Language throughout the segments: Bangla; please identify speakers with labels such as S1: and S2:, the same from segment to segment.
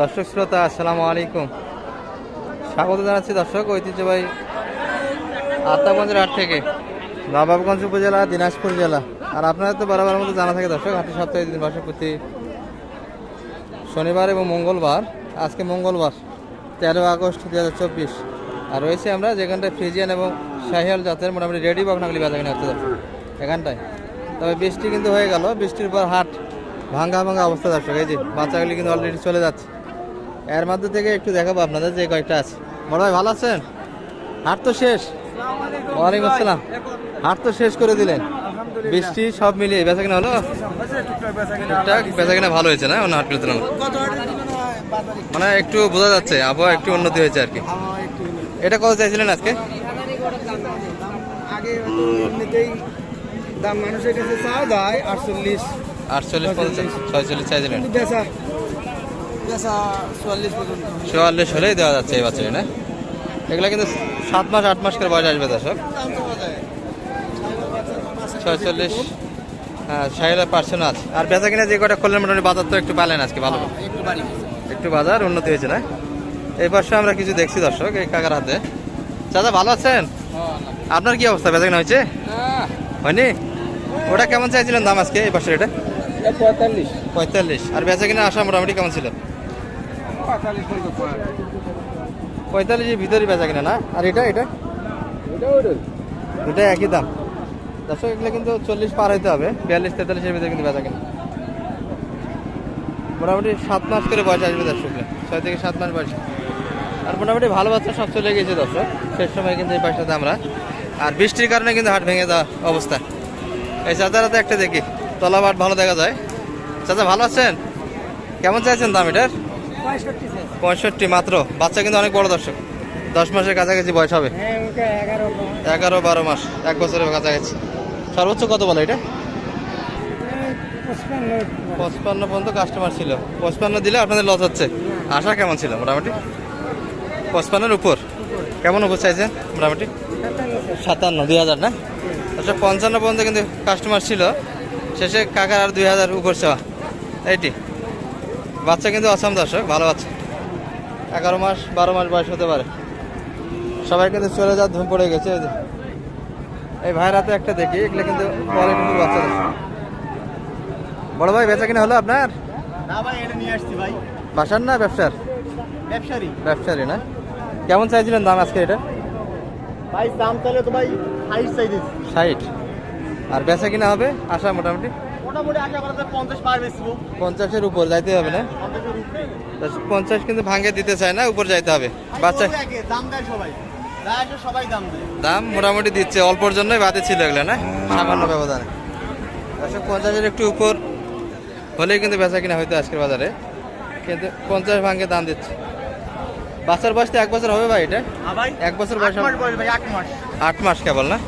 S1: দর্শক শ্রোতা, আসসালামু আলাইকুম। স্বাগত জানাচ্ছি দর্শক ঐতিহ্যবাহী আত্মাগঞ্জের হাট থেকে, নবাবগঞ্জ উপজেলা, দিনাজপুর জেলা। আর আপনাদের তো বারবার মতো জানা থাকে দর্শক হাটের সপ্তাহে দিন বসে প্রতি শনিবার এবং মঙ্গলবার, আজকে মঙ্গলবার, তেরো আগস্ট দু হাজার চব্বিশ। আর রয়েছে আমরা যেখানটায় ফ্রিজিয়ান এবং শাহিয়াল জাতের মোটামুটি রেডি বকনাগুলি বেচা কিনা হচ্ছে এখানটায়। তবে বৃষ্টি কিন্তু হয়ে গেল, বৃষ্টির পর হাট ভাঙ্গা ভাঙ্গা অবস্থা দর্শক, এই যে বাচ্চাগুলি কিন্তু অলরেডি চলে যাচ্ছে। এর মধ্যে থেকে একটু দেখাবো আপনাদের যে কয়েকটা আছে। বড় ভাই ভালো আছেন? হাট তো শেষ। ওয়ালাইকুম আসসালাম। হাট তো শেষ করে দিলেন। বৃষ্টি সব মিলিয়ে বেচা কিনা হলো? টুকটাক বেচা কিনা ভালো হয়েছে না? অন্য হাটগুলো তুলনায় মানে একটু বোঝা যাচ্ছে আবহাওয়া একটু উন্নতি হয়েছে আর কি। এটা কত চাইছিলেন আজকে?
S2: দাম মানুষের কাছে আটচল্লিশ।
S1: আটচল্লিশ পঞ্চাশ ছয়চল্লিশ চাইছিলেন।
S2: চুয়াল্লিশ
S1: হলেই দেওয়া যাচ্ছে এই বাচ্চাটি না? এগুলো কিন্তু সাত মাস আট মাস করে বয়স আসবে দর্শক। ছয়চল্লিশ হ্যাঁ ষাট পার্সেন্ট আছে। আর বেচা কিনা যে কটা করলেন মোটামুটি বাজার তো একটু পালেন আজকে ভালো?
S2: একটু বাড়ি
S1: একটু বাজার উন্নতি হয়েছে না? এই পাশে আমরা কিছু দেখছি দর্শক এই কাকার হাতে। চাচা ভালো আছেন? আপনার কি অবস্থা? বেচা কিনা হয়েছে? হয়নি? ওটা কেমন চাইছিলেন দাম আজকে এই পাশে এটা?
S2: পঁয়তাল্লিশ।
S1: পঁয়তাল্লিশ। আর বেচা কিনা আসা মোটামুটি কেমন ছিল? পঁয়তাল্লিশের ভিতরে বেচা কিনা না? আর এটা এটা? এটা একই দাম। দশ এগুলো কিন্তু চল্লিশ পার হইতে হবে। বিয়াল্লিশ তেতাল্লিশের ভিতরে কিন্তু বেচা কিনা। মোটামুটি সাত মাস করে বয়স আসবে দর্শক ছয় থেকে সাত মাস বয়স। আর মোটামুটি ভালো বাচ্চা সব চলে গেছে দর্শক। শেষ সময় কিন্তু এই পাশটাতে আমরা। আর বৃষ্টির কারণে কিন্তু হাট ভেঙে দেওয়া অবস্থা। এই চাচারাতে একটা দেখি। তলা বাট ভালো দেখা যায়। চাচা ভালো আছেন? কেমন চাইছেন দাম এটার?
S2: পঁয়ষট্টি
S1: মাত্র। বাচ্চা কিন্তু অনেক বড় দর্শক। দশ মাসের কাছাকাছি বয়স হবে।
S2: হ্যাঁ এগারো
S1: বারো। মাস এক বছরের কাছাকাছি। সর্বোচ্চ কত বলে এটা?
S2: পঁচপান্ন।
S1: পঁচপান্ন পর্যন্ত কাস্টমার ছিল। পঁচপান্ন দিলে আপনাদের লস হচ্ছে। আশা কেমন ছিল? মোটামুটি? পঁচপান্নের উপর। কেমন উপর চাইছেন মোটামুটি? সাতান্ন দুই হাজার না? আচ্ছা পঞ্চান্ন পর্যন্ত কিন্তু কাস্টমার ছিল। শেষে কাকার আর দুই হাজার উপর চাওয়া। এইটি। বাচ্চা কিন্তু আসাম দর্শক ভালো বাচ্চা। এগারো মাস বারো মাস বয়স হতে পারে। সবাই কিন্তু চলে যাওয়ার ধুম পড়ে গেছে এই হাতে একটা দেখি এগুলো কিন্তু কোয়ালিটিফুল বাচ্চা দর্শক বড় ভাই বেচা কিনা হলো আপনার?
S2: না ভাই এটা নিয়ে আসছি ভাই।
S1: বাসার না ব্যবসার? ব্যবসারই। না? কেমন চাইছিলেন দাম আজকে এটা?
S2: ভাই দাম তাহলে তো ভাই
S1: ষাট। আর বেচা কিনা হবে আশা মোটামুটি?
S2: মোটামুটি আশা করা যায় পঞ্চাশ পার বেচবো
S1: পঞ্চাশের উপর যাইতে হবে না? পঞ্চাশ কিন্তু ভাঙে দিতে চায় না উপর যাইতে হবে। বাচ্চা
S2: দাম দেয় সবাই। সবাই দাম দেয়।
S1: দাম মোটামুটি দিচ্ছে অল্পর জন্যই বাদে ছিল এগুলো না? সামান্য ব্যবধানে। আসলে পঞ্চাশের একটু উপর হলেই কিন্তু বেচা কিনা হইতো আজকের বাজারে। কিন্তু পঞ্চাশ ভাঙে দাম দিচ্ছে। বাচ্চার বয়স তো এক বছর হবে ভাই এটা? এক বছর বয়স?
S2: আট মাস
S1: কেবল না?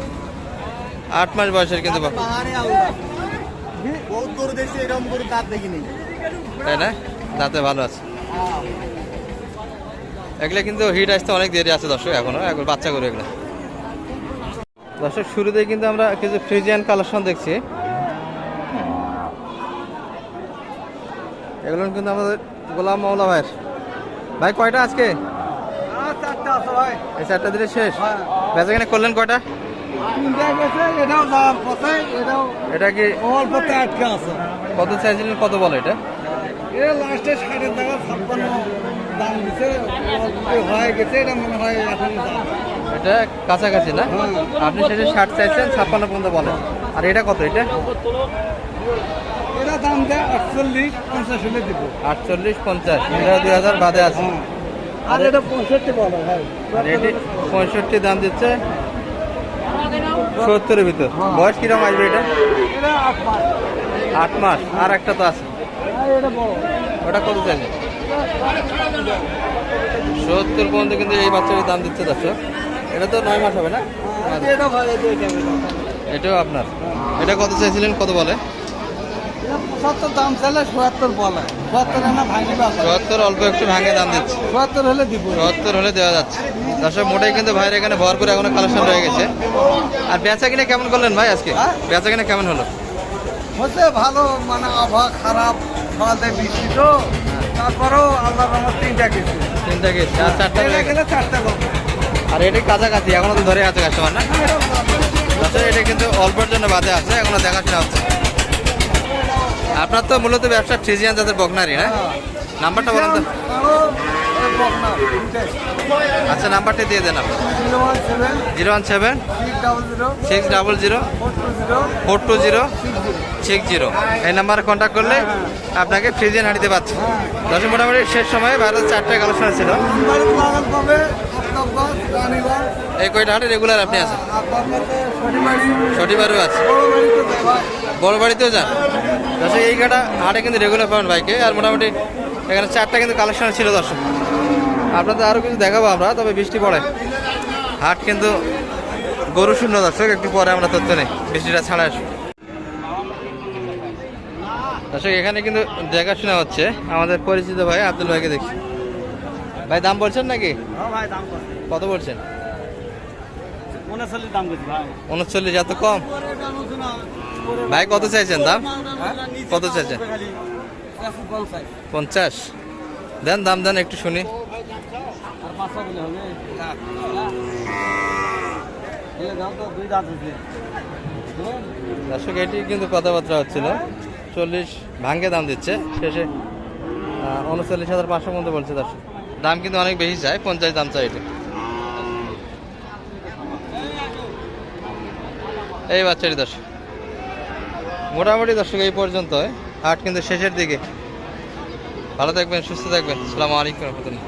S1: আট মাস বয়সের কিন্তু
S2: আলাদা বহুত গরু দেখছি এরকম গরু দাঁত দেখিনি।
S1: তাই না? দাঁতে ভালো আছে। এগুলো কিন্তু হিট আসতে অনেক দেরি আছে দর্শক এখনও এখন বাচ্চা করে এগুলো। দর্শক শুরুতেই কিন্তু আমরা কিছু ফ্রিজিয়ান কালেকশন দেখছি। এগুলো কিন্তু আমাদের গোলাম মাওলা ভাইয়ের। ভাই কয়টা আজকে?
S2: আছে
S1: এই চারটা দিলে শেষ।
S2: হ্যাঁ।
S1: বেচা কিনে করলেন কয়টা? এটা কি
S2: অল্পতে আটকে আছে।
S1: কত চাইছিলেন কত বলো এটা?
S2: এ লাস্টে টাকা ছাপ্পান্ন দাম দিছে হয়ে গেছে এটা মনে হয় এখন
S1: এটা কাছাকাছি না?
S2: হ্যাঁ।
S1: আপনি শেষে ষাট চাইছেন ছাপ্পান্ন পর্যন্ত বলেন। আর এটা কত এটা?
S2: এটা দাম দেয় আটচল্লিশ পঞ্চাশ হলে দিব।
S1: আটচল্লিশ পঞ্চাশ। এটা দুই হাজার বাদে আছে।
S2: হ্যাঁ। আর এটা পঁয়ষট্টি বলো ভাই।
S1: আর এটি পঁয়ষট্টি দাম দিচ্ছে সত্তরের ভিতর।
S2: হ্যাঁ।
S1: বয়স কীরকম আসবে এটা?
S2: আট মাস।
S1: আর একটা তো আছে।
S2: বড়।
S1: ওটা কত চাইছে সত্তর পর্যন্ত কিন্তু এই বাচ্চাটির দাম দিচ্ছে দর্শক। এটা তো নয় মাস হবে না?
S2: এটা
S1: এটাও আপনার। এটা কত চাইছিলেন? কত বলে?
S2: পঁচাত্তর দাম চাইলে সোয়াত্তর বলে। সোয়াত্তর না ভাঙি
S1: অল্প একটু ভাঙে দাম দিচ্ছে।
S2: সোয়াত্তর হলে দিব।
S1: হলে দেওয়া যাচ্ছে। দর্শক মোটাই কিন্তু ভাইয়ের এখানে ভরপুর এখনও কালেকশন রয়ে গেছে। আর বেচা কিনে কেমন করলেন ভাই আজকে?
S2: হ্যাঁ?
S1: বেচা কিনে কেমন হলো?
S2: হচ্ছে ভালো মানে আবহাওয়া খারাপ সকাল থেকে বৃষ্টি তো। তারপরেও আল্লাহ আমার তিনটা
S1: গেছে। আর চারটা
S2: এটা
S1: গেছে।
S2: গেলে চারটা
S1: আর এটা কাছাকাছি এখনও তো ধরে আছে কাস্টমার না? এটা কিন্তু অল্পের জন্য বাদে আছে এখনও দেখাশোনা হচ্ছে। আপনার তো মূলত ব্যবসা ফ্রিজিয়ান যাদের বকনারি না? নাম্বারটা বলেন তো। আচ্ছা নাম্বারটা দিয়ে দেন আপনি।
S2: Zero one seven six double zero four two zero six zero
S1: এই নাম্বারে কন্ট্যাক্ট করলে আপনাকে ফ্রিজিয়ান হাঁটিতে পাচ্ছে দশ মোটামুটি শেষ সময় বাইরে চারটে কালেকশন ছিল। এই কয়টা হাটে রেগুলার আপনি আছেন? শনিবারও আছে।
S2: বড়
S1: বাড়িতেও যান। দর্শক এই কাটা হাটে কিন্তু রেগুলার পাবেন বাইকে আর মোটামুটি এখানে চারটা কিন্তু কালেকশন ছিল দর্শক। আপনাদের আরও কিছু দেখাবো আমরা তবে বৃষ্টি পড়ে। হাট কিন্তু গরু শূন্য দর্শক একটু পরে আমরা তথ্য নেই বৃষ্টিটা ছাড়া আসব দর্শক এখানে কিন্তু দেখাশোনা হচ্ছে আমাদের পরিচিত ভাই আব্দুল ভাইকে দেখি ভাই দাম বলছেন নাকি?
S2: হ্যাঁ ভাই দাম কত
S1: বলছেন?
S2: উনচল্লিশ দাম
S1: উনচল্লিশ এত কম? ভাই, কত চাইছেন দাম? কত চাইছেন? পঞ্চাশ। দেন, দাম, দেন, একটু শুনি। দর্শক, এটি কিন্তু কথাবার্তা হচ্ছিল। চল্লিশ ভাঙ্গে দাম দিচ্ছে। শেষে উনচল্লিশ হাজার পাঁচশো মধ্যে বলছে দর্শক। দাম কিন্তু অনেক বেশি চায় পঞ্চাশ দাম চাই এটি। এই বাচ্চাটি দর্শক। মোটামুটি দর্শক, এই পর্যন্ত হাট কিন্তু শেষের দিকে। ভালো থাকবেন, সুস্থ থাকবেন। সালামু আলাইকুম রহমতুল্লাহ।